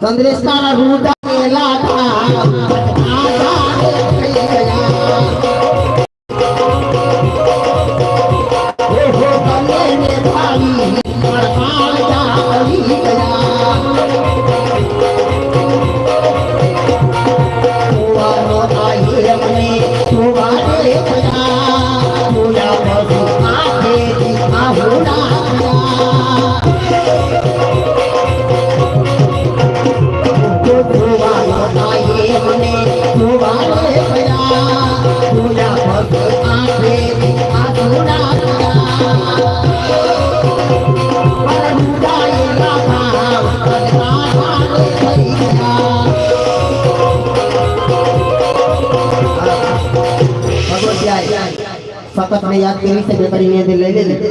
ચંદ્રેશ તારા રૂડા કેલા થા. સતત ને યાદ કરી છે કરીને અંદર લઈ લેજે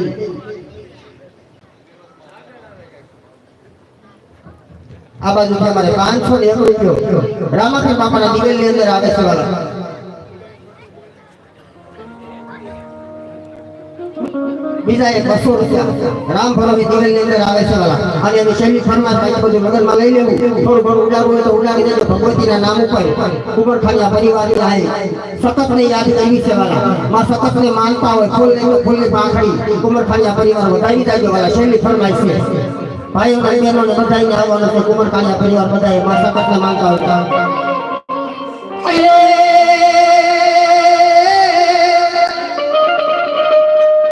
આ બાજુ તમારે પાંચસો ને રૂપિયો રામાપીર બાપાના દિવેલની અંદર આવે છે વાલા બીજા એક બસો રૂપિયા. રામ ભરોવી દિવેલની અંદર આવે છે અને એની શૈલી ફરમાશ થાય બધું મગજમાં લઈ લેવું. થોડું ઘણું ઉડાડવું હોય તો ઉડાડી દેજો. ભગવતીના નામ ઉપર ઉપર ખાલી પરિવારની સતત ને યાદ આવી છે વાલા. માં સતત ને માનતા હોય, ફૂલ ને ફૂલની પાંખડી ઉમર ખાલિયા પરિવાર વધારી જાજો વાલા. શૈલી ફરમાય છે. ભાઈઓ બહેનો ને બધાને આવવાનું છે કુમર ખાલિયા પરિવાર બધાએ માં સતત ને માનતા હોય.